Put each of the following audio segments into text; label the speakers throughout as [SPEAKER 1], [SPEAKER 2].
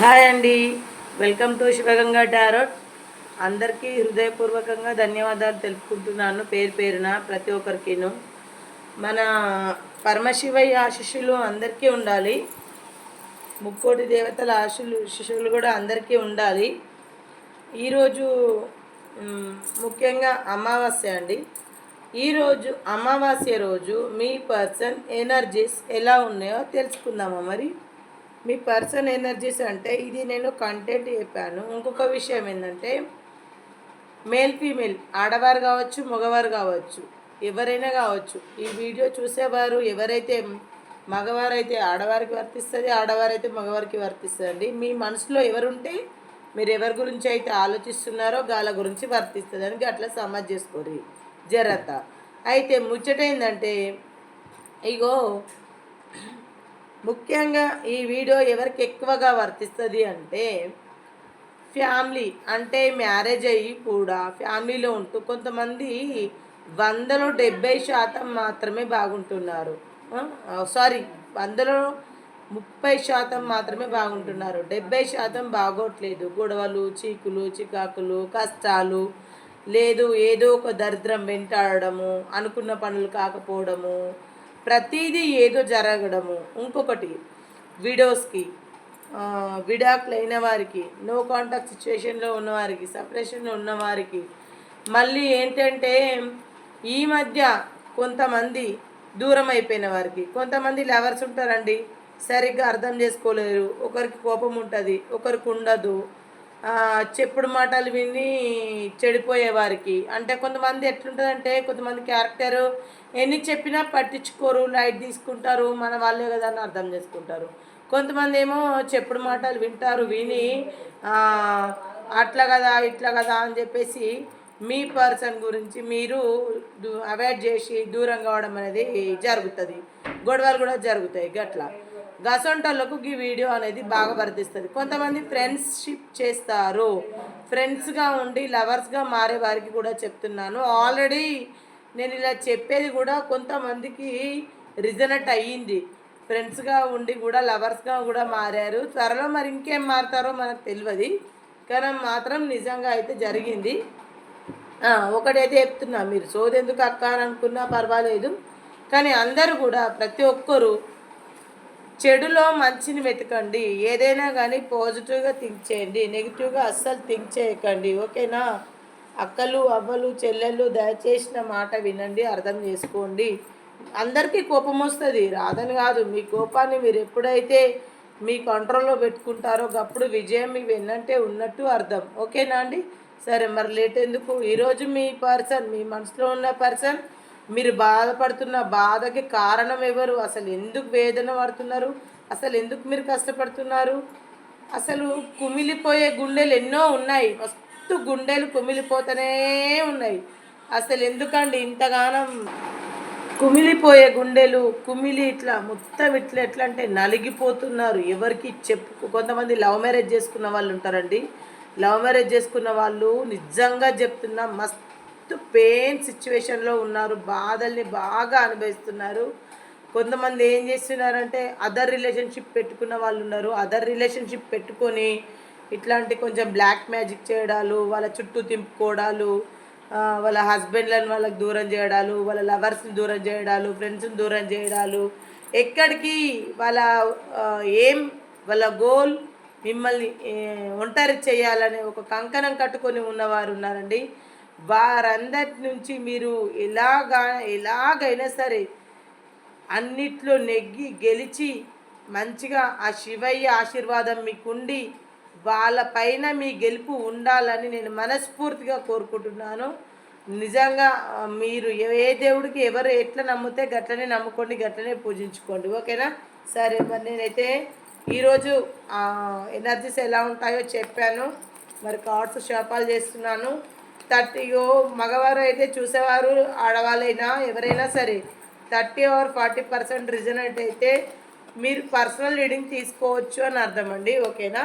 [SPEAKER 1] Hi అండి. Welcome to Shivaganga tarot. అందరికీ హృదయపూర్వకంగా ధన్యవాదాలు తెలుపుకుంటున్నాను. పేరు పేరున ప్రతి ఒక్కరికిను. మన పరమశివయ్య ఆశిష్యులు అందరికీ ఉండాలి. ముక్కోటి దేవతల ఆశులు శిష్యులు కూడా అందరికీ ఉండాలి. ఈరోజు ముఖ్యంగా అమావాస్య అండి. ఈరోజు అమావాస్య రోజు మీ పర్సన్ ఎనర్జీస్ ఎలా ఉన్నాయో తెలుసుకుందామా మరి? మీ పర్సన్ ఎనర్జీస్ అంటే ఇది నేను కంటెంట్ చెప్పాను. ఇంకొక విషయం ఏంటంటే మేల్ ఫీమేల్ ఆడవారు కావచ్చు మగవారు కావచ్చు ఎవరైనా కావచ్చు ఈ వీడియో చూసేవారు ఎవరైతే మగవారైతే ఆడవారికి వర్తిస్తుంది ఆడవారైతే మగవారికి వర్తిస్తుంది మీ మనసులో ఎవరుంటే మీరు ఎవరి గురించి అయితే ఆలోచిస్తున్నారో గాల గురించి వర్తిస్తుంది. అని అట్లా సమాజ్ చేసుకోరు. జరత అయితే ముచ్చట ఏంటంటే ఇగో ముఖ్యంగా ఈ వీడియో ఎవరికి ఎక్కువగా వర్తిస్తుంది అంటే ఫ్యామిలీ అంటే మ్యారేజ్ అయ్యి కూడా ఫ్యామిలీలో ఉంటూ కొంతమంది వందలో డెబ్బై శాతం మాత్రమే బాగుంటున్నారు. సారీ వందలో ముప్పై శాతం మాత్రమే బాగుంటున్నారు. డెబ్బై శాతం బాగోట్లేదు. గొడవలు చీకులు చికాకులు కష్టాలు లేదు ఏదో ఒక దరిద్రం వెంటాడడము అనుకున్న పనులు కాకపోవడము ప్రతిదీ ఏదో జరగడము. ఇంకొకటి విడోస్కి విడాకులు అయిన వారికి నో కాంటాక్ట్ సిచ్యువేషన్లో ఉన్నవారికి సపరేషన్లో ఉన్నవారికి మళ్ళీ ఏంటంటే ఈ మధ్య కొంతమంది దూరం అయిపోయిన వారికి కొంతమంది లవర్స్ ఉంటారండి సరిగ్గా అర్థం చేసుకోలేరు ఒకరికి కోపం ఉంటుంది ఒకరికి ఉండదు చెప్పుడు మాటలు విని చెడిపోయేవారికి అంటే కొంతమంది ఎట్లుంటుందంటే కొంతమంది క్యారెక్టర్ ఎన్ని చెప్పినా పట్టించుకోరు లైట్ తీసుకుంటారు మన వాళ్ళే కదా అని అర్థం చేసుకుంటారు. కొంతమంది ఏమో చెప్పుడు మాటలు వింటారు విని అట్లా కదా ఇట్లా కదా అని చెప్పేసి మీ పర్సన్ గురించి మీరు అవాయిడ్ చేసి దూరంగా అవడం అనేది జరుగుతుంది. గొడవలు కూడా జరుగుతాయి గట్లా. గసొంటోళ్ళకు ఈ వీడియో అనేది బాగా వర్తిస్తుంది. కొంతమంది ఫ్రెండ్షిప్ చేస్తారు. ఫ్రెండ్స్గా ఉండి లవర్స్గా మారే వారికి కూడా చెప్తున్నాను. ఆల్రెడీ నేను ఇలా చెప్పేది కూడా కొంతమందికి రిజనెట్ అయ్యింది. ఫ్రెండ్స్గా ఉండి కూడా లవర్స్గా కూడా మారారు. త్వరలో మరి ఇంకేం మారుతారో మనకు తెలియదు కానీ మాత్రం నిజంగా అయితే జరిగింది. ఒకటైతే చెప్తున్నా మీరు. సోదెందుకు అక్క అని అనుకున్నా పర్వాలేదు. కానీ అందరూ కూడా ప్రతి ఒక్కరూ చెడులో మంచిని వెతకండి. ఏదైనా కానీ పాజిటివ్గా థింక్ చేయండి. నెగిటివ్గా అస్సలు థింక్ చేయకండి. ఓకేనా? అక్కలు అవ్వలు చెల్లెళ్ళు దయచేసిన మాట వినండి అర్థం చేసుకోండి. అందరికీ కోపం వస్తుంది. రాదని కాదు మీ కోపాన్ని మీరు ఎప్పుడైతే మీ కంట్రోల్లో పెట్టుకుంటారో అప్పుడు విజయం మీ వెన్నంటే ఉన్నట్టు అర్థం. ఓకేనా అండి? సరే మరి లేట్ ఎందుకు? ఈరోజు మీ పర్సన్ మీ మనసులో ఉన్న పర్సన్ మీరు బాధపడుతున్న బాధకి కారణం ఎవరు? అసలు ఎందుకు వేదన పడుతున్నారు? అసలు ఎందుకు మీరు కష్టపడుతున్నారు? అసలు కుమిలిపోయే గుండెలు ఎన్నో ఉన్నాయి. మస్తు గుండెలు కుమిలిపోతూనే ఉన్నాయి. అసలు ఎందుకండి ఇంతగానం కుమిలిపోయే గుండెలు? కుమిలి ఇట్లా మొత్తం ఇట్లా ఎట్లా అంటే నలిగిపోతున్నారు. ఎవరికి చెప్పు కొంతమంది లవ్ మ్యారేజ్ చేసుకున్న వాళ్ళు ఉంటారండి. లవ్ మ్యారేజ్ చేసుకున్న వాళ్ళు నిజంగా చెప్తున్నా మస్తు పెయిన్ సిచ్యువేషన్లో ఉన్నారు. బాధల్ని బాగా అనుభవిస్తున్నారు. కొంతమంది ఏం చేస్తున్నారంటే అదర్ రిలేషన్షిప్ పెట్టుకున్న వాళ్ళు ఉన్నారు. అదర్ రిలేషన్షిప్ పెట్టుకొని ఇట్లాంటి కొంచెం బ్లాక్ మ్యాజిక్ చేయడాలు వాళ్ళ చుట్టూ తింపుకోవడాలు వాళ్ళ హస్బెండ్లను వాళ్ళకి దూరం చేయడాలు వాళ్ళ లవర్స్ని దూరం చేయడాలు ఫ్రెండ్స్ని దూరం చేయడాలు. ఎక్కడికి వాళ్ళ ఏం వాళ్ళ గోల్ మిమ్మల్ని ఒంటరి చేయాలనే ఒక కంకణం కట్టుకొని ఉన్నవారు ఉన్నారండి. వారందరి నుంచి మీరు ఎలాగా ఎలాగైనా సరే అన్నిట్లో నెగ్గి గెలిచి మంచిగా ఆ శివయ్య ఆశీర్వాదం మీకుండి వాళ్ళపైన మీ గెలుపు ఉండాలని నేను మనస్ఫూర్తిగా కోరుకుంటున్నాను. నిజంగా మీరు ఏ దేవుడికి ఎవరు ఎట్లా నమ్మితే గట్లనే నమ్ముకోండి గట్లనే పూజించుకోండి. ఓకేనా? సరే మరి నేనైతే ఈరోజు ఎనర్జీస్ ఎలా ఉంటాయో చెప్పాను. మరి కార్డ్స్ షాపాలు చేస్తున్నాను. థర్టీ మగవారు అయితే చూసేవారు ఆడవాళ్ళైనా ఎవరైనా సరే థర్టీ ఆర్ ఫార్టీ పర్సెంట్ రిజనెంట్ అయితే మీరు పర్సనల్ రీడింగ్ తీసుకోవచ్చు అని అర్థం అండి ఓకేనా?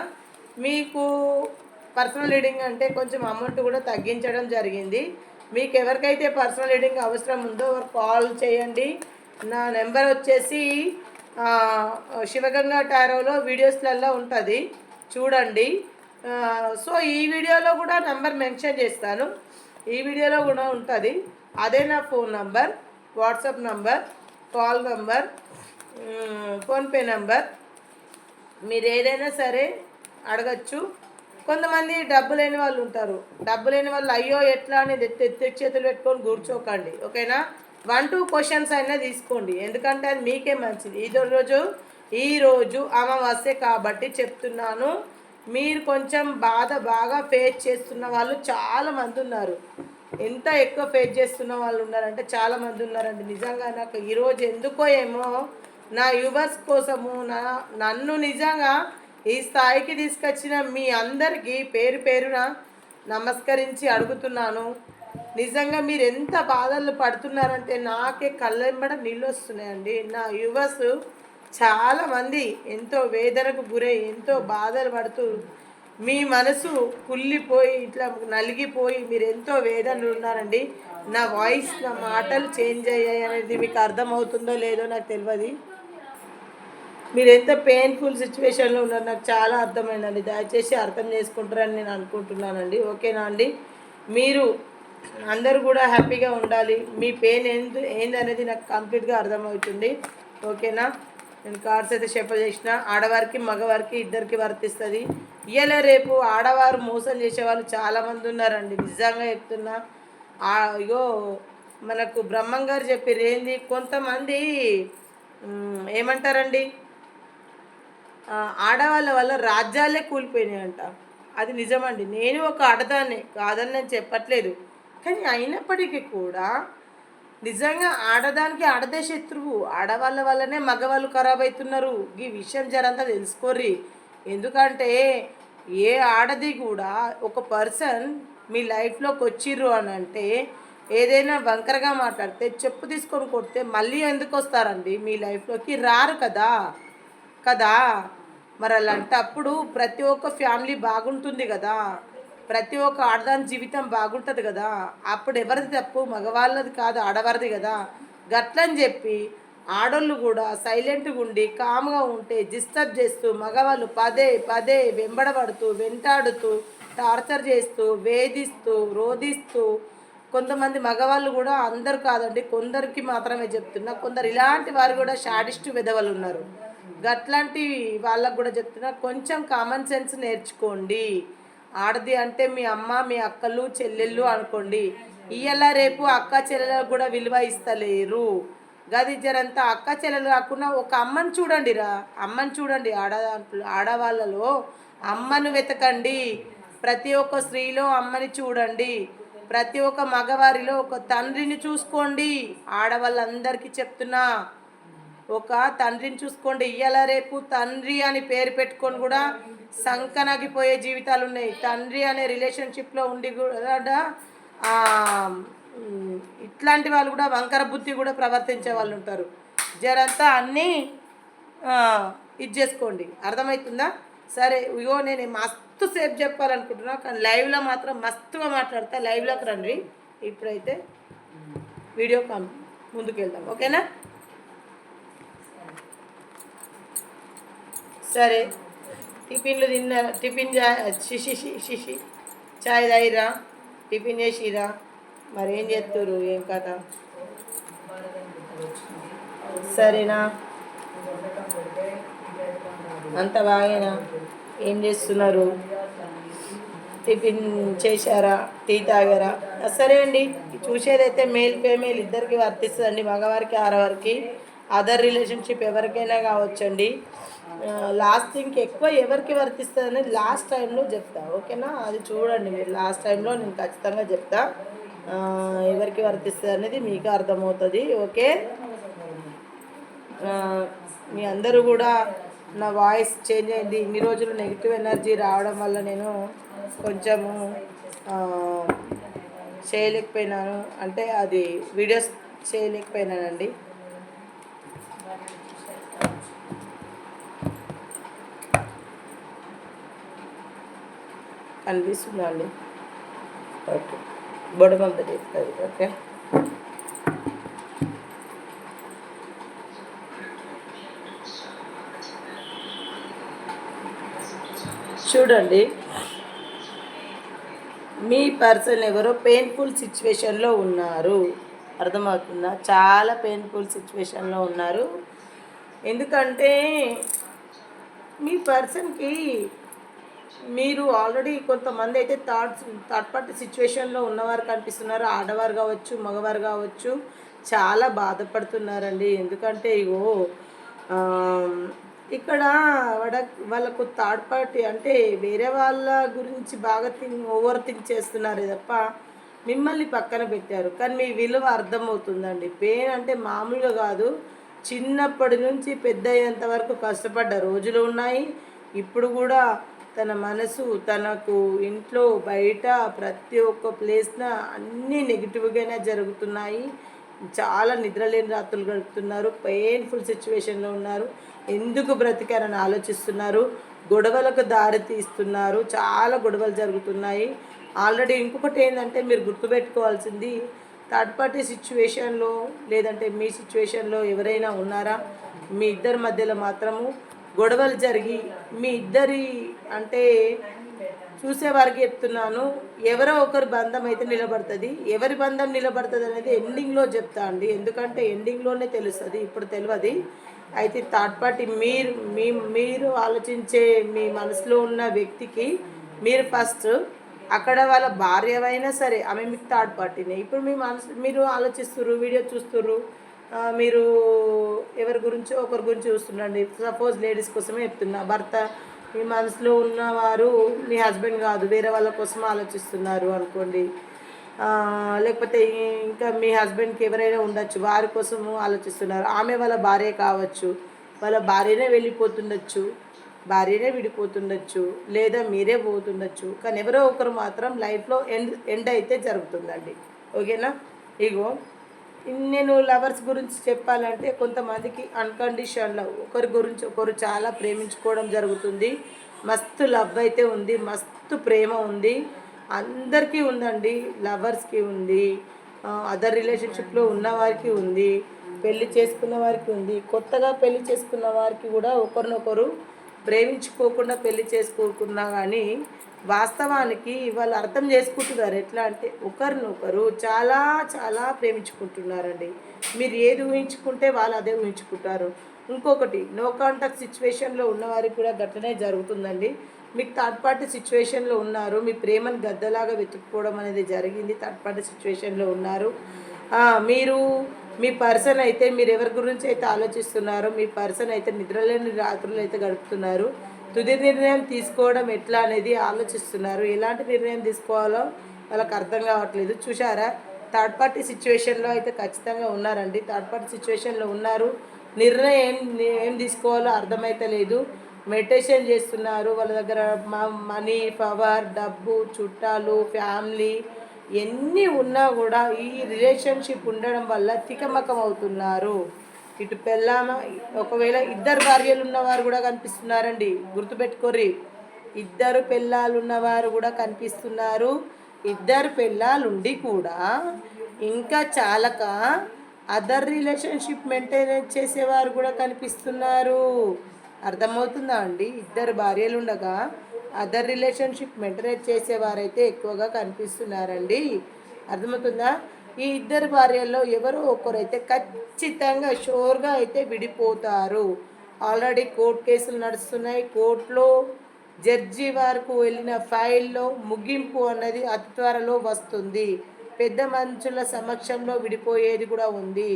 [SPEAKER 1] మీకు పర్సనల్ రీడింగ్ అంటే కొంచెం అమౌంట్ కూడా తగ్గించడం జరిగింది. మీకు ఎవరికైతే పర్సనల్ రీడింగ్ అవసరం ఉందో కాల్ చేయండి. నా నెంబర్ వచ్చేసి శివగంగా టారోలో వీడియోస్లలో ఉంటుంది. చూడండి. సో ఈ వీడియోలో కూడా నెంబర్ మెన్షన్ చేస్తాను. ఈ వీడియోలో కూడా ఉంటుంది. అదే నా phone number WhatsApp number call number PhonePe number. మీరు ఏదైనా సరే అడగచ్చు. కొంతమంది డబ్బు లేని వాళ్ళు ఉంటారు. డబ్బు లేని వాళ్ళు అయ్యో ఎట్లా అనేది ఎత్తి చేతులు పెట్టుకొని కూర్చోకండి. ఓకేనా? వన్ టూ క్వశ్చన్స్ అయినా తీసుకోండి. ఎందుకంటే అది మీకే మంచిది. ఈ రోజు అమావాస్య కాబట్టి చెప్తున్నాను. మీరు కొంచెం బాధ బాగా ఫేస్ చేస్తున్న వాళ్ళు చాలా మంది ఉన్నారు. ఎంత ఎక్కువ ఫేస్ చేస్తున్న వాళ్ళు ఉన్నారంటే చాలా మంది ఉన్నారండి. నిజంగా నాకు ఈరోజు ఎందుకో ఏమో నా యువర్స్ కోసము నా నన్ను నిజంగా ఈ స్థాయికి తీసుకొచ్చిన మీ అందరికీ పేరు పేరున నమస్కరించి అడుగుతున్నాను. నిజంగా మీరు ఎంత బాధలు పడుతున్నారంటే నాకే కళ్ళెంబడ నీళ్ళు వస్తున్నాయండి. నా యువర్స్ చాలామంది ఎంతో వేదనకు గురై ఎంతో బాధలు పడుతూ మీ మనసు కుళ్ళిపోయి ఇట్లా నలిగిపోయి మీరు ఎంతో వేదనలు ఉన్నారండి. నా వాయిస్ నా మాటలు చేంజ్ అయ్యాయి అనేది మీకు అర్థమవుతుందో లేదో నాకు తెలియదు. మీరు ఎంత పెయిన్ఫుల్ సిచ్యువేషన్లో ఉన్నారు నాకు చాలా అర్థమైందండి. దయచేసి అర్థం చేసుకుంటారని నేను అనుకుంటున్నానండి. ఓకేనా అండి? మీరు అందరూ కూడా హ్యాపీగా ఉండాలి. మీ పెయిన్ ఏంది ఏందనేది నాకు కంప్లీట్గా అర్థమవుతుంది. ఓకేనా? నేను కార్స్ అయితే చెప్ప చేసిన. ఆడవారికి మగవారికి ఇద్దరికి వర్తిస్తుంది. ఇయ్యలే రేపు ఆడవారు మోసం చేసేవాళ్ళు చాలామంది ఉన్నారండి. నిజంగా చెప్తున్నా. అయ్యో మనకు బ్రహ్మం గారు చెప్పారు ఏంది? కొంతమంది ఏమంటారండి? ఆడవాళ్ళ వల్ల రాజ్యాలే కూలిపోయినాయంట. అది నిజమండి. నేను ఒక ఆడదాన్ని కాదని నేను చెప్పట్లేదు. కానీ అయినప్పటికీ కూడా నిజంగా ఆడదానికి ఆడదే శత్రువు. ఆడవాళ్ళ వల్లనే మగవాళ్ళు ఖరాబ్ అవుతున్నారు ఈ విషయం జరంతా తెలుసుకోర్రి. ఎందుకంటే ఏ ఆడది కూడా ఒక పర్సన్ మీ లైఫ్లోకి వచ్చిర్రు అని అంటే ఏదైనా వంకరగా మాట్లాడితే చెప్పు తీసుకొని కొడితే మళ్ళీ ఎందుకు వస్తారండి? మీ లైఫ్లోకి రారు కదా? కదా? మరి అలాంటప్పుడు ప్రతి ఒక్క ఫ్యామిలీ బాగుంటుంది కదా? ప్రతి ఒక్క ఆడదాని జీవితం బాగుంటుంది కదా. అప్పుడు ఎవరిది తప్పు? మగవాళ్ళది కాదు ఆడవారిది కదా. గట్లని చెప్పి ఆడోళ్ళు కూడా సైలెంట్గా ఉండి కామ్గా ఉంటే డిస్టర్బ్ చేస్తూ మగవాళ్ళు పదే పదే వెంబడబడుతూ వెంటాడుతూ టార్చర్ చేస్తూ వేధిస్తూ రోధిస్తూ కొంతమంది మగవాళ్ళు కూడా అందరు కాదండి కొందరికి మాత్రమే చెప్తున్నా. కొందరు ఇలాంటి వారు కూడా షాడిస్ట్ విధవలు ఉన్నారు. గట్లాంటి వాళ్ళకు కూడా చెప్తున్నా కొంచెం కామన్ సెన్స్ నేర్చుకోండి. ఆడది అంటే మీ అమ్మ మీ అక్కలు చెల్లెళ్ళు అనుకోండి. ఇయ్యాల రేపు అక్క చెల్లెలకు కూడా విలువ ఇస్తలేరు. గది జరంతా అక్క చెల్లెలు కాకుండా ఒక అమ్మని చూడండి రా అమ్మని చూడండి. ఆడ ఆడవాళ్ళలో అమ్మను వెతకండి. ప్రతి ఒక్క స్త్రీలో అమ్మని చూడండి. ప్రతి ఒక్క మగవారిలో ఒక తండ్రిని చూసుకోండి. ఆడవాళ్ళందరికీ చెప్తున్నా. ఒక తండ్రిని చూసుకోండి ఇయ్యాల రేపు తండ్రి అని పేరు పెట్టుకొని కూడా సంకనగిపోయే జీవితాలు ఉన్నాయి. తండ్రి అనే రిలేషన్షిప్లో ఉండి కూడా ఇట్లాంటి వాళ్ళు కూడా వంకర బుద్ధి కూడా ప్రవర్తించే వాళ్ళు ఉంటారు. జరంతా అన్నీ ఇది చేసుకోండి. అర్థమవుతుందా? సరే ఇగో నేను మస్తు సేపు చెప్పాలనుకుంటున్నా కానీ లైవ్లో మాత్రం మస్తుగా మాట్లాడతా. లైవ్లోకి రండి. ఇప్పుడైతే వీడియో కాన్ ముందుకు వెళ్దాం ఓకేనా? సరే. టిఫిన్లు తిన్న టిఫిన్ చా- షిషి షిషి చాయ్ తాగిరా టిఫిన్ చేసిరా మరి ఏం చేస్తారు ఏం కథ? సరేనా? అంత బాగేనా? ఏం చేస్తున్నారు? టిఫిన్ చేశారా? టీ తాగారా? సరే అండి. చూసేదైతే మేల్ ఫీమేల్ ఇద్దరికి వర్తిస్తుందండి. మగవారికి ఆడవారికి. అదర్ రిలేషన్షిప్ ఎవరికైనా కావచ్చండి. లాస్ట్ థింక్ ఎక్కువ ఎవరికి వర్తిస్తుంది అనేది లాస్ట్ టైంలో చెప్తా ఓకేనా? అది చూడండి మీరు లాస్ట్ టైంలో నేను ఖచ్చితంగా చెప్తా. ఎవరికి వర్తిస్తుంది అనేది మీకు అర్థమవుతుంది ఓకే? మీ అందరూ కూడా నా వాయిస్ చేంజ్ అయింది ఇన్ని రోజులు నెగిటివ్ ఎనర్జీ రావడం వల్ల నేను కొంచెము చేయలేకపోయినాను. అంటే అది వీడియోస్ చేయలేకపోయినానండి. కనిపిస్తుందా అండి ఓకే. బొడమంత చెప్తుంది ఓకే? చూడండి. మీ పర్సన్ ఎవరో పెయిన్ఫుల్ సిచ్యువేషన్లో ఉన్నారు. అర్థమవుతుందా? చాలా పెయిన్ఫుల్ సిచ్యువేషన్లో ఉన్నారు. ఎందుకంటే మీ పర్సన్కి మీరు ఆల్రెడీ కొంతమంది అయితే థర్డ్ థర్డ్ పార్టీ సిచ్యువేషన్లో ఉన్నవారు కనిపిస్తున్నారు. ఆడవారు కావచ్చు మగవారు కావచ్చు చాలా బాధపడుతున్నారండి. ఎందుకంటే ఇగో ఇక్కడ వాడ వాళ్ళకు థర్డ్ పార్టీ అంటే వేరే వాళ్ళ గురించి బాగా థింక్ ఓవర్ థింక్ చేస్తున్నారు తప్ప మిమ్మల్ని పక్కన పెట్టారు. కానీ మీ విలువ అర్థమవుతుందండి. పెయిన్ అంటే మామూలుగా కాదు. చిన్నప్పటి నుంచి పెద్ద అయ్యేంత వరకు కష్టపడ్డ రోజులు ఉన్నాయి. ఇప్పుడు కూడా తన మనసు తనకు ఇంట్లో బయట ప్రతి ఒక్క ప్లేస్న అన్నీ నెగిటివ్గానే జరుగుతున్నాయి. చాలా నిద్రలేని రాత్రులు గడుపుతున్నారు. పెయిన్ఫుల్ సిచ్యువేషన్లో ఉన్నారు. ఎందుకు బ్రతికారని ఆలోచిస్తున్నారు. గొడవలకు దారి తీస్తున్నారు. చాలా గొడవలు జరుగుతున్నాయి. ఆల్రెడీ ఇంకొకటి ఏంటంటే మీరు గుర్తుపెట్టుకోవాల్సింది థర్డ్ పార్టీ సిచ్యువేషన్లో లేదంటే మీ సిచ్యువేషన్లో ఎవరైనా ఉన్నారా? మీ ఇద్దరి మధ్యలో మాత్రము గొడవలు జరిగి మీ ఇద్దరి అంటే చూసేవారికి చెప్తున్నాను ఎవరో ఒకరి బంధం అయితే నిలబడుతుంది. ఎవరి బంధం నిలబడుతుంది అనేది ఎండింగ్లో చెప్తా అండి. ఎందుకంటే ఎండింగ్లోనే తెలుస్తుంది ఇప్పుడు తెలియదు అయితే థర్డ్ పార్టీ మీరు మీ మీరు ఆలోచించే మీ మనసులో ఉన్న వ్యక్తికి మీరు ఫస్ట్ అక్కడ వాళ్ళ భార్యవైనా సరే ఆమె మీకు థర్డ్ పార్టీనే ఇప్పుడు మీ మనసు మీరు ఆలోచిస్తుర్రు వీడియో చూస్తున్నారు మీరు ఎవరి గురించో ఒకరి గురించి చూస్తుండండి. సపోజ్ లేడీస్ కోసమే చెప్తున్నా. భర్త మీ మనసులో ఉన్నవారు మీ హస్బెండ్ కాదు. వేరే వాళ్ళ కోసం ఆలోచిస్తున్నారు అనుకోండి. లేకపోతే ఇంకా మీ హస్బెండ్కి ఎవరైనా ఉండొచ్చు. వారి కోసము ఆలోచిస్తున్నారు. ఆమె వాళ్ళ భార్య కావచ్చు. వాళ్ళ భార్యనే వెళ్ళిపోతుండొచ్చు. భార్యనే విడిపోతుండొచ్చు. లేదా మీరే పోతుండొచ్చు. కానీ ఎవరో ఒకరు మాత్రం లైఫ్లో ఎండ్ ఎండ్ అయితే జరుగుతుందండి. ఓకేనా ఇగో. నేను లవర్స్ గురించి చెప్పాలంటే కొంతమందికి అన్కండిషన్ లవ్ ఒకరి గురించి ఒకరు చాలా ప్రేమించుకోవడం జరుగుతుంది. మస్తు లవ్ అయితే ఉంది మస్తు ప్రేమ ఉంది. అందరికీ ఉందండి లవర్స్కి ఉంది. అదర్ రిలేషన్షిప్లో ఉన్న వారికి ఉంది పెళ్ళి చేసుకున్న వారికి ఉంది. కొత్తగా పెళ్ళి చేసుకున్న వారికి కూడా ఒకరినొకరు ప్రేమించుకోకుండా పెళ్ళి చేసుకోకున్నా కానీ వాస్తవానికి వాళ్ళు అర్థం చేసుకుంటున్నారు. ఎట్లా అంటే ఒకరినొకరు చాలా చాలా ప్రేమించుకుంటున్నారండి. మీరు ఏది ఊహించుకుంటే వాళ్ళు అదే ఊహించుకుంటారు. ఇంకొకటి నో కాంటాక్ట్ సిచ్యువేషన్లో ఉన్నవారికి కూడా గట్లనే జరుగుతుందండి. మీకు థర్డ్ పార్టీ సిచ్యువేషన్లో ఉన్నారు. మీ ప్రేమను గద్దలాగా వెతుక్కోవడం అనేది జరిగింది. థర్డ్ పార్టీ సిచ్యువేషన్లో ఉన్నారు. మీరు మీ పర్సన్ అయితే మీరు ఎవరి గురించి అయితే ఆలోచిస్తున్నారో మీ పర్సన్ అయితే నిద్రలేని రాత్రులు అయితే గడుపుతున్నారు. తుది నిర్ణయం తీసుకోవడం ఎట్లా అనేది ఆలోచిస్తున్నారు. ఎలాంటి నిర్ణయం తీసుకోవాలో వాళ్ళకి అర్థం కావట్లేదు. చూసారా థర్డ్ పార్టీ సిచ్యువేషన్లో అయితే ఖచ్చితంగా ఉన్నారండి. థర్డ్ పార్టీ సిచ్యువేషన్లో ఉన్నారు. నిర్ణయం ఏం ఏం తీసుకోవాలో అర్థమైతే లేదు. మెడిటేషన్ చేస్తున్నారు. వాళ్ళ దగ్గర మనీ పవర్ డబ్బు చుట్టాలు ఫ్యామిలీ ఎన్ని ఉన్నా కూడా ఈ రిలేషన్షిప్ ఉండడం వల్ల తికమకం అవుతున్నారు ఇటు పెళ్ళామ ఒకవేళ ఇద్దరు భార్యలు ఉన్నవారు కూడా కనిపిస్తున్నారండి గుర్తుపెట్టుకోర్రి. ఇద్దరు పెళ్ళాలు ఉన్నవారు కూడా కనిపిస్తున్నారు. ఇద్దరు పెళ్ళాలుండి కూడా ఇంకా చాలక అదర్ రిలేషన్షిప్ మెయింటైన్ చేసేవారు కూడా కనిపిస్తున్నారు. అర్థమవుతుందా అండి? ఇద్దరు భార్యలు ఉండగా అదర్ రిలేషన్షిప్ మెయింటైన్ చేసేవారైతే ఎక్కువగా కనిపిస్తున్నారండి. అర్థమవుతుందా? ఈ ఇద్దరు భార్యల్లో ఎవరో ఒకరైతే ఖచ్చితంగా షోర్గా అయితే విడిపోతారు. ఆల్రెడీ కోర్టు కేసులు నడుస్తున్నాయి. కోర్టులో జడ్జి వరకు వెళ్ళిన ఫైల్లో ముగింపు అన్నది అతి త్వరలో వస్తుంది. పెద్ద మనుషుల సమక్షంలో విడిపోయేది కూడా ఉంది.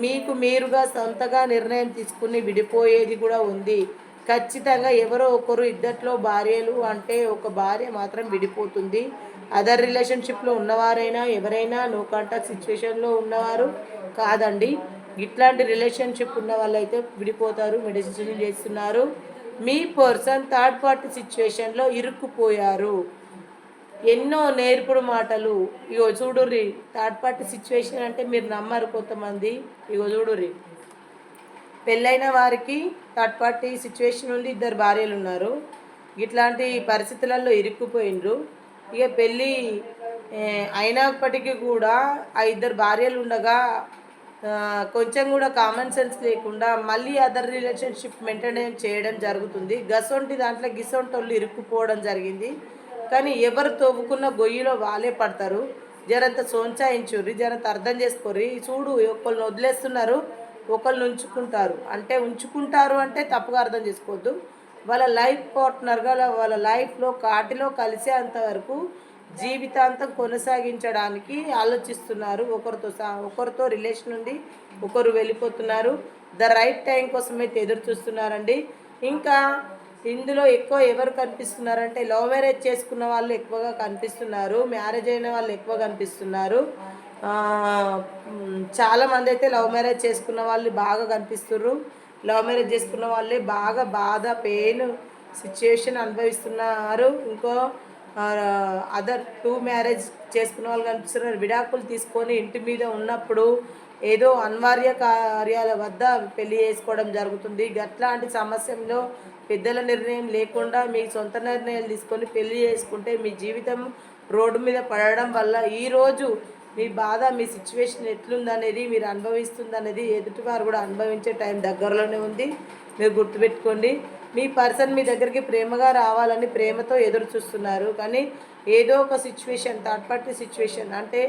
[SPEAKER 1] మీకు మీరుగా సొంతగా నిర్ణయం తీసుకుని విడిపోయేది కూడా ఉంది. ఖచ్చితంగా ఎవరో ఒకరు ఇద్దట్లో భార్యలు అంటే ఒక భార్య మాత్రం విడిపోతుంది. అదర్ రిలేషన్షిప్లో ఉన్నవారైనా ఎవరైనా నో కాంటాక్ట్ సిచ్యువేషన్లో ఉన్నవారు కాదండి. ఇట్లాంటి రిలేషన్షిప్ ఉన్న వాళ్ళైతే విడిపోతారు మెడిసిన్ చేస్తున్నారు. మీ పర్సన్ థర్డ్ పార్టీ సిచ్యువేషన్లో ఇరుక్కుపోయారు. ఎన్నో నేర్పుడు మాటలు. ఇగో చూడుర్రి థర్డ్ పార్టీ సిచ్యువేషన్ అంటే మీరు నమ్మరు కొంతమంది. ఇగో చూడుర్రి. పెళ్ళైన వారికి థర్డ్ పార్టీ సిచ్యువేషన్ నుండి ఇద్దరు భార్యలు ఉన్నారు. ఇట్లాంటి పరిస్థితులలో ఇరుక్కుపోయినరు ఇక పెళ్ళి అయినప్పటికీ కూడా ఆ ఇద్దరు భార్యలు ఉండగా కొంచెం కూడా కామన్ సెన్స్ లేకుండా మళ్ళీ అదర్ రిలేషన్షిప్ మెయింటైన్ చేయడం జరుగుతుంది. గసొంటి దాంట్లో గిసొంటి వాళ్ళు ఇరుక్కుపోవడం జరిగింది. కానీ ఎవరు తవ్వుకున్న గొయ్యిలో వాళ్ళే పడతారు. జరంత సోంచాయించుర్రి జరంత అర్థం చేసుకోర్రి. చూడు ఒకళ్ళని వదిలేస్తున్నారు. ఒకళ్ళని ఉంచుకుంటారు. అంటే ఉంచుకుంటారు అంటే తప్పుగా అర్థం చేసుకోవద్దు. వాళ్ళ లైఫ్ పార్ట్నర్గా వాళ్ళ లైఫ్లో కాటిలో కలిసేంత వరకు జీవితాంతం కొనసాగించడానికి ఆలోచిస్తున్నారు. ఒకరితో సా ఒకరితో రిలేషన్ ఉంది ఒకరు వెళ్ళిపోతున్నారు. ద రైట్ టైం కోసం అయితే ఎదురు చూస్తున్నారండి. ఇంకా ఇందులో ఎక్కువ ఎవరు కనిపిస్తున్నారంటే లవ్ మ్యారేజ్ చేసుకున్న వాళ్ళు ఎక్కువగా కనిపిస్తున్నారు. మ్యారేజ్ అయిన వాళ్ళు ఎక్కువ కనిపిస్తున్నారు. చాలామంది చాలా అయితే లవ్ మ్యారేజ్ చేసుకున్న వాళ్ళు బాగా కనిపిస్తున్నారు లవ్ మ్యారేజ్ చేసుకున్న వాళ్ళే బాగా బాధ పెయిన్ సిచ్యుయేషన్ అనుభవిస్తున్నారు. ఇంకో అదర్ టూ మ్యారేజ్ చేసుకున్న వాళ్ళు కనిపిస్తున్నారు. విడాకులు తీసుకొని ఇంటి మీద ఉన్నప్పుడు ఏదో అనివార్య కార్యాల వద్ద పెళ్ళి చేసుకోవడం జరుగుతుంది. అట్లాంటి సమస్యలో పెద్దల నిర్ణయం లేకుండా మీ సొంత నిర్ణయాలు తీసుకొని పెళ్ళి చేసుకుంటే మీ జీవితం రోడ్డు మీద పడడం వల్ల ఈరోజు మీ బాధ మీ సిచ్యువేషన్ ఎట్లుందనేది మీరు అనుభవిస్తుందనేది ఎదుటివారు కూడా అనుభవించే టైం దగ్గరలోనే ఉంది. మీరు గుర్తుపెట్టుకోండి. మీ పర్సన్ మీ దగ్గరికి ప్రేమగా రావాలని ప్రేమతో ఎదురు చూస్తున్నారు. కానీ ఏదో ఒక సిచ్యువేషన్ థర్డ్ పార్టీ సిచ్యువేషన్ అంటే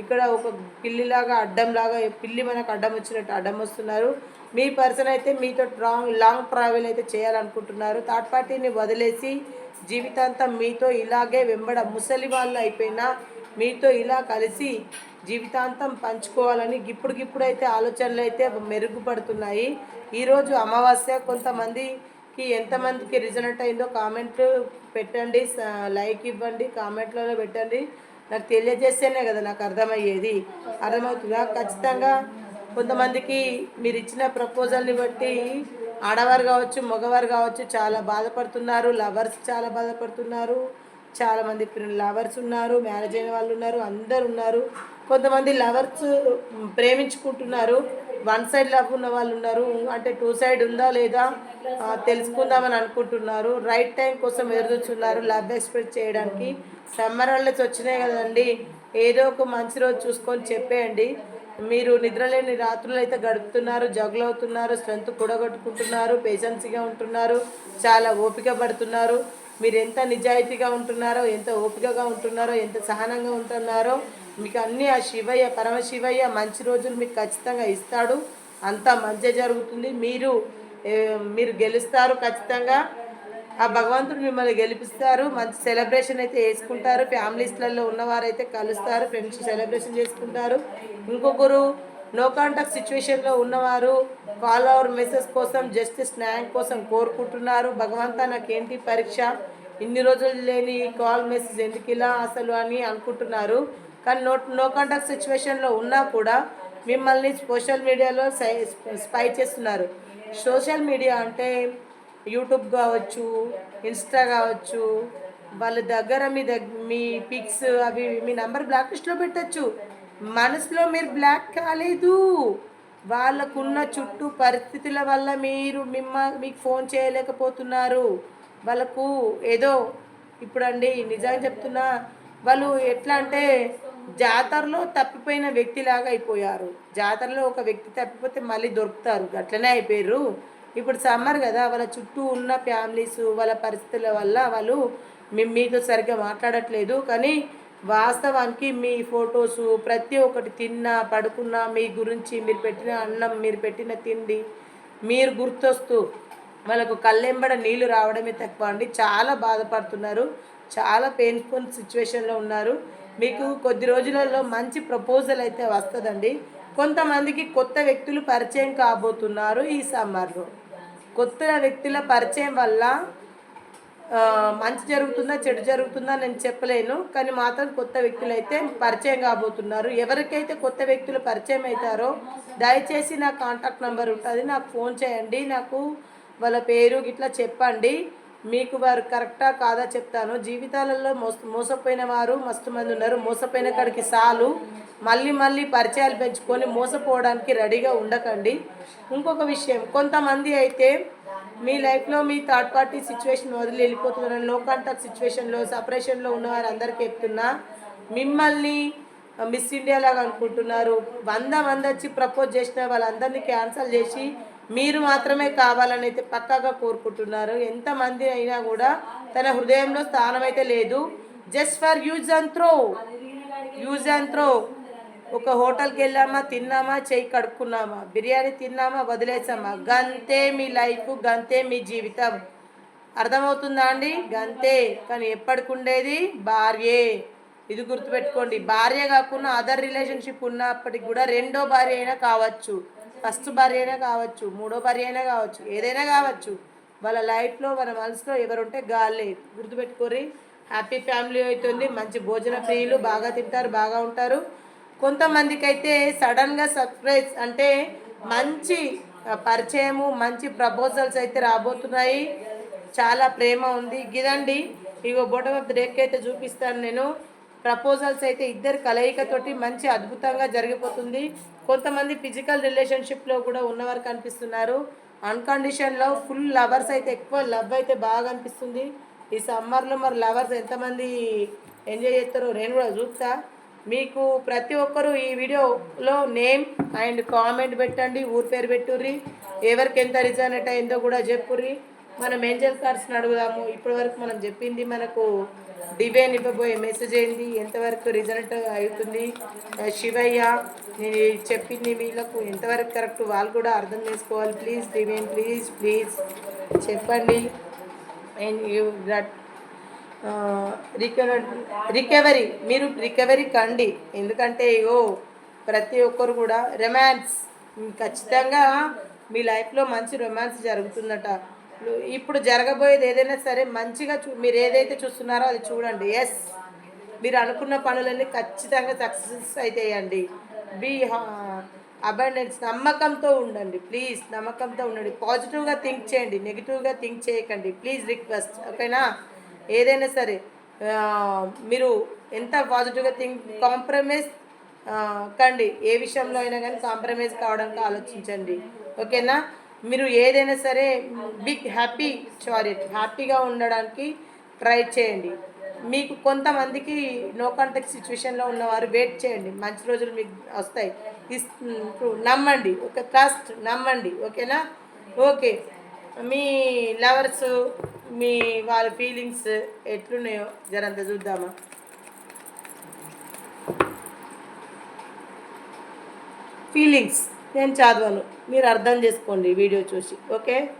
[SPEAKER 1] ఇక్కడ ఒక పిల్లిలాగా అడ్డంలాగా పిల్లి మనకు అడ్డం వచ్చినట్టు అడ్డం వస్తున్నారు. మీ పర్సన్ అయితే మీతో లాంగ్ లాంగ్ ట్రావెల్ అయితే చేయాలనుకుంటున్నారు. థర్డ్ పార్టీని వదిలేసి జీవితాంతం మీతో ఇలాగే వెంబడ ముసలి వాళ్ళు అయిపోయినా మీతో ఇలా కలిసి జీవితాంతం పంచుకోవాలని గిప్పుడు అయితే ఆలోచనలు అయితే మెరుగుపడుతున్నాయి ఈరోజు అమావాస్య కొంతమందికి ఎంతమందికి రిజల్ట్ అయిందో కామెంట్ పెట్టండి. లైక్ ఇవ్వండి కామెంట్లలో పెట్టండి. నాకు తెలియజేస్తేనే కదా నాకు అర్థమయ్యేది. అర్థమవుతుందా? ఖచ్చితంగా కొంతమందికి మీరు ఇచ్చిన ప్రపోజల్ని బట్టి ఆడవారు కావచ్చు మగవారు కావచ్చు చాలా బాధపడుతున్నారు లవర్స్ చాలా బాధపడుతున్నారు. చాలామంది లవర్స్ ఉన్నారు మ్యారేజ్ అయిన వాళ్ళు ఉన్నారు అందరు ఉన్నారు. కొంతమంది లవర్స్ ప్రేమించుకుంటున్నారు. వన్ సైడ్ లవ్ ఉన్న వాళ్ళు ఉన్నారు. అంటే టూ సైడ్ ఉందా లేదా తెలుసుకుందామని అనుకుంటున్నారు. రైట్ టైం కోసం ఎదురుచున్నారు లవ్ ఎక్స్ప్రెస్ చేయడానికి. సమ్మర్ హాలిడేస్ వచ్చినాయి కదండి. ఏదో ఒక మంచి రోజు చూసుకొని చెప్పేయండి. మీరు నిద్రలేని రాత్రులు అయితే గడుపుతున్నారు జగులు అవుతున్నారు స్ట్రెంత్ కూడగొట్టుకుంటున్నారు పేషెన్సీగా ఉంటున్నారు చాలా ఓపిక పడుతున్నారు. మీరు ఎంత నిజాయితీగా ఉంటున్నారో ఎంత ఓపికగా ఉంటున్నారో ఎంత సహనంగా ఉంటున్నారో మీకు అన్నీ ఆ శివయ్య పరమశివయ్య మంచి రోజులు మీకు ఖచ్చితంగా ఇస్తాడు. అంతా మంచి జరుగుతుంది. మీరు మీరు గెలుస్తారు ఖచ్చితంగా. ఆ భగవంతుడు మిమ్మల్ని గెలిపిస్తారు. మంచి సెలబ్రేషన్ అయితే వేసుకుంటారు. ఫ్యామిలీస్లలో ఉన్నవారైతే కలుస్తారు. ఫ్రెండ్స్ సెలబ్రేషన్ చేసుకుంటారు. ఇంకొకరు నో కాంటాక్ట్ సిచ్యువేషన్లో ఉన్నవారు కాల్ అవర్ మెసేజ్ కోసం జస్ట్ స్నాక్ కోసం కోరుకుంటున్నారు. భగవంతా నాకేంటి పరీక్ష? ఇన్ని రోజులు లేని కాల్ మెసేజ్ ఎందుకు ఇలా అసలు అని అనుకుంటున్నారు. కానీ నో నో కాంటాక్ట్ సిచ్యువేషన్లో ఉన్నా కూడా మిమ్మల్ని సోషల్ మీడియాలో సై స్పై చేస్తున్నారు. సోషల్ మీడియా అంటే యూట్యూబ్ కావచ్చు ఇన్స్టా కావచ్చు వాళ్ళ దగ్గర మీ దగ్గర మీ పిక్స్ అవి మీ నంబర్ బ్లాక్ లిస్ట్లో పెట్టచ్చు. మనసులో మీరు బ్లాక్ కాలేదు. వాళ్ళకున్న చుట్టూ పరిస్థితుల వల్ల మీరు మిమ్మ మీకు ఫోన్ చేయలేకపోతున్నారు. వాళ్ళకు ఏదో ఇప్పుడండి నిజంగా చెప్తున్నా వాళ్ళు ఎట్లా అంటే జాతరలో తప్పిపోయిన వ్యక్తిలాగా అయిపోయారు. జాతరలో ఒక వ్యక్తి తప్పిపోతే మళ్ళీ దొరుకుతారు. అట్లనే అయిపోయారు ఇప్పుడు సమ్మర్ కదా వాళ్ళ చుట్టూ ఉన్న ఫ్యామిలీస్ వాళ్ళ పరిస్థితుల వల్ల వాళ్ళు మీ మీతో సరిగ్గా మాట్లాడట్లేదు. కానీ వాస్తవానికి మీ ఫొటోస్ ప్రతి ఒక్కటి తిన్నా పడుకున్నా మీ గురించి మీరు పెట్టిన అన్నం మీరు పెట్టిన తిండి మీరు గుర్తొస్తూ వాళ్ళకు కళ్ళెంబడ నీళ్ళు రావడమే తక్కువ అండి. చాలా బాధపడుతున్నారు. చాలా పెయిన్ఫుల్ సిచ్యువేషన్లో ఉన్నారు. మీకు కొద్ది రోజులలో మంచి ప్రపోజల్ అయితే వస్తుందండి. కొంతమందికి కొత్త వ్యక్తులు పరిచయం కాబోతున్నారు ఈ సమ్మర్లో కొత్త వ్యక్తుల పరిచయం వల్ల మంచి జరుగుతుందా చెడు జరుగుతుందా నేను చెప్పలేను. కానీ మాత్రం కొత్త వ్యక్తులు అయితే పరిచయం కాబోతున్నారు. ఎవరికైతే కొత్త వ్యక్తులు పరిచయం అవుతారో దయచేసి నా కాంటాక్ట్ నెంబర్ ఉంటుంది. నాకు ఫోన్ చేయండి. నాకు వాళ్ళ పేరు గిట్లా చెప్పండి. మీకు వారు కరెక్టా కాదా చెప్తాను. జీవితాలలో మోస మోసపోయిన వారు మస్తు మంది ఉన్నారు. మోసపోయిన కాడికి సాలు. మళ్ళీ మళ్ళీ పరిచయాలు పెంచుకొని మోసపోవడానికి రెడీగా ఉండకండి. ఇంకొక విషయం. కొంతమంది అయితే మీ లైఫ్లో మీ థర్డ్ పార్టీ సిచ్యువేషన్ వదిలి వెళ్ళిపోతున్నారని నో కాంటాక్ట్ సిచ్యువేషన్లో సపరేషన్లో ఉన్న వారందరికీ చెప్తున్నా మిమ్మల్ని మిస్ ఇండియా లాగా అనుకుంటున్నారు. వంద మంది వచ్చి ప్రపోజ్ చేసిన వాళ్ళందరినీ క్యాన్సిల్ చేసి మీరు మాత్రమే కావాలని అయితే పక్కాగా కోరుకుంటున్నారు. ఎంతమంది అయినా కూడా తన హృదయంలో స్థానం అయితే లేదు. Just for use and throw use and throw ఒక హోటల్కి వెళ్ళామా తిన్నామా చేయి కడుక్కున్నామా బిర్యానీ తిన్నామా వదిలేసామా? గంతే మీ లైఫ్ గంతే మీ జీవితం. అర్థమవుతుందా అండి? గంతే. కానీ ఎప్పటికి ఉండేది భార్యే. ఇది గుర్తుపెట్టుకోండి. భార్య కాకుండా అదర్ రిలేషన్షిప్ ఉన్నప్పటికి కూడా రెండో భార్య అయినా కావచ్చు. ఫస్ట్ భార్య అయినా కావచ్చు. మూడో భార్య అయినా కావచ్చు. ఏదైనా కావచ్చు. వాళ్ళ లైఫ్లో వాళ్ళ మనసులో ఎవరుంటే గాలే గుర్తుపెట్టుకోరి హ్యాపీ ఫ్యామిలీ అవుతుంది. మంచి భోజన ప్రియులు. బాగా తింటారు బాగా ఉంటారు. కొంతమందికి అయితే సడన్గా సర్ప్రైజ్ అంటే మంచి పరిచయము మంచి ప్రపోజల్స్ అయితే రాబోతున్నాయి. చాలా ప్రేమ ఉంది. గిదండి ఇగో ఆఫ్ బ్రేక్ అయితే చూపిస్తాను నేను. ప్రపోజల్స్ అయితే ఇద్దరు కలయికతోటి మంచి అద్భుతంగా జరిగిపోతుంది. కొంతమంది ఫిజికల్ రిలేషన్షిప్లో కూడా ఉన్నవారు కనిపిస్తున్నారు. అన్కండిషన్ లవ్ ఫుల్ లవర్స్ అయితే ఎక్కువ లవ్ అయితే బాగా అనిపిస్తుంది. ఈ సమ్మర్లో మరి లవర్స్ ఎంతమంది ఎంజాయ్ చేస్తారో నేను కూడా చూస్తా. మీకు ప్రతి ఒక్కరూ ఈ వీడియోలో నేమ్ అండ్ కామెంట్ పెట్టండి ఊరి పేరు పెట్టుర్రి ఎవరికి ఎంత రిజనెట్ అయిందో కూడా చెప్పుర్రి. మనం ఏంజల్ కార్డ్స్ని అడుగుదాము. ఇప్పటివరకు మనం చెప్పింది మనకు డివైన్ ఇవ్వబోయే మెసేజ్ ఏంది ఎంతవరకు రిజల్ట్ అవుతుంది శివయ్య నేను చెప్పింది వీళ్ళకు ఎంతవరకు కరెక్ట్ వాళ్ళు కూడా అర్థం చేసుకోవాలి. ప్లీజ్ డివైన్ ప్లీజ్ ప్లీజ్ చెప్పండి. And you that recovery recovery మీరు రికవరీ కండి. ఎందుకంటే ఓ ప్రతి ఒక్కరు కూడా రొమాన్స్ ఖచ్చితంగా మీ లైఫ్లో మంచి రొమాన్స్ జరుగుతుందట. ఇప్పుడు జరగబోయేది ఏదైనా సరే మంచిగా చూ మీరు ఏదైతే చూస్తున్నారో అది చూడండి. ఎస్ మీరు అనుకున్న పనులన్నీ ఖచ్చితంగా సక్సెస్ అవుతాయండి బీ అబండెన్స్ నమ్మకంతో ఉండండి. ప్లీజ్ నమ్మకంతో ఉండండి. పాజిటివ్గా థింక్ చేయండి. నెగిటివ్గా థింక్ చేయకండి. ప్లీజ్ రిక్వెస్ట్ ఓకేనా ఏదైనా సరే మీరు ఎంత పాజిటివ్గా థింక్ కాంప్రమైజ్ కండి. ఏ విషయంలో అయినా కానీ కాంప్రమైజ్ కావడానికి ఆలోచించండి. ఓకేనా? మీరు ఏదైనా సరే బిగ్ హ్యాపీ సారీ హ్యాపీగా ఉండడానికి ట్రై చేయండి. మీకు కొంతమందికి నో కాంటాక్ట్ సిచ్యువేషన్లో ఉన్నవారు వెయిట్ చేయండి. మంచి రోజులు మీకు వస్తాయి. ఇస్- నమ్మండి. ఒక ట్రస్ట్ నమ్మండి. ఓకేనా? ఓకే. మీ లవర్స్ మీ వాళ్ళ ఫీలింగ్స్ ఎట్లున్నాయో జరంత చూద్దామా? ఫీలింగ్స్ నేను చదవను. మీరు అర్థం చేసుకోండి వీడియో చూసి. ఓకే?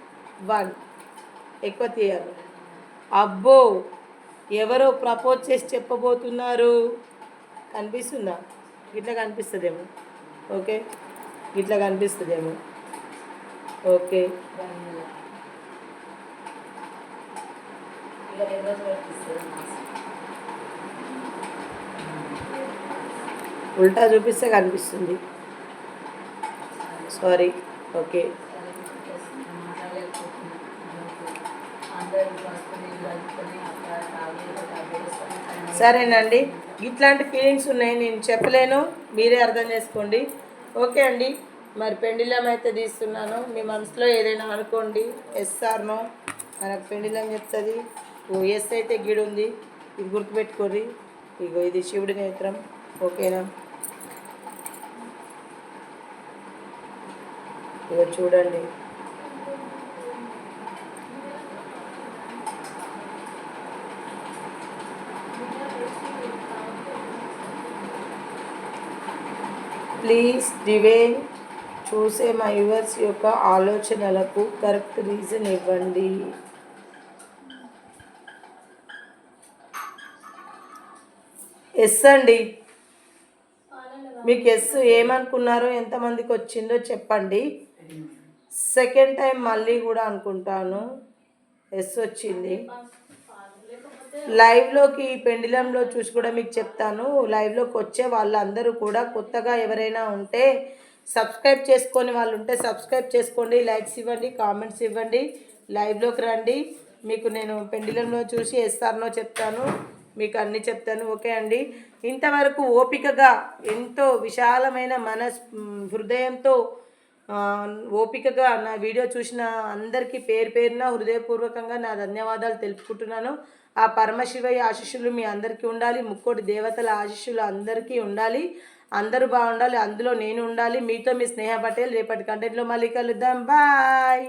[SPEAKER 1] వన్ ఎక్కువ తీయాలి. అబ్బో! ఎవరో ప్రపోజ్ చేసి చెప్పబోతున్నారు. కనిపిస్తుందా? ఇట్లా కనిపిస్తుందేమో. ఓకే? ఇట్లా కనిపిస్తుందేమో. ఓకే? ఉల్టా చూపిస్తే కనిపిస్తుంది. సారీ ఓకే సరేనండి. ఇట్లాంటి ఫీలింగ్స్ ఉన్నాయి. నేను చెప్పలేను. మీరే అర్థం చేసుకోండి. ఓకే అండి. మరి పెండిలం అయితే తీస్తున్నాను. మీ మనసులో ఏదైనా అనుకోండి. ఎస్ఆర్నో మనకు పెండిలం చెప్తుంది. ఎస్ అయితే గిడు ఉంది. ఇది గుర్తుపెట్టుకోర్రి. ఇగో ఇది శివుడి నేత్రం. ఓకేనా? ఇగో చూడండి. ప్లీజ్ డివైన్ చూసే మా యువర్స్ యొక్క ఆలోచనలకు కరెక్ట్ రీజన్ ఇవ్వండి. ఎస్ అండి. మీకు ఎస్ ఏమనుకున్నారో ఎంతమందికి వచ్చిందో చెప్పండి. సెకండ్ టైం మళ్ళీ కూడా అనుకుంటాను. ఎస్ వచ్చింది. లైవ్లోకి పెండిలంలో చూసి కూడా మీకు చెప్తాను. లైవ్లోకి వచ్చే వాళ్ళందరూ కూడా కొత్తగా ఎవరైనా ఉంటే సబ్స్క్రైబ్ చేసుకొని వాళ్ళు ఉంటే సబ్స్క్రైబ్ చేసుకోండి. లైక్స్ ఇవ్వండి కామెంట్స్ ఇవ్వండి. లైవ్లోకి రండి. మీకు నేను పెండిలంలో చూసి ఎస్ఆర్నో చెప్తాను. మీకు అన్ని చెప్తాను. ఓకే అండి. ఇంతవరకు ఓపికగా ఎంతో విశాలమైన మనస్ హృదయంతో ఓపికగా నా వీడియో చూసిన అందరికీ పేరు పేరున హృదయపూర్వకంగా నా ధన్యవాదాలు తెలుపుకుంటున్నాను. ఆ పరమశివయ్య ఆశీస్సులు మీ అందరికీ ఉండాలి. ముక్కోటి దేవతల ఆశీస్సులు అందరికీ ఉండాలి. అందరూ బాగుండాలి. అందులో నేను ఉండాలి. మీతో మీ స్నేహ పటేల్. రేపటి కంటెంట్లో మళ్ళీ కలుద్దాం. బాయ్!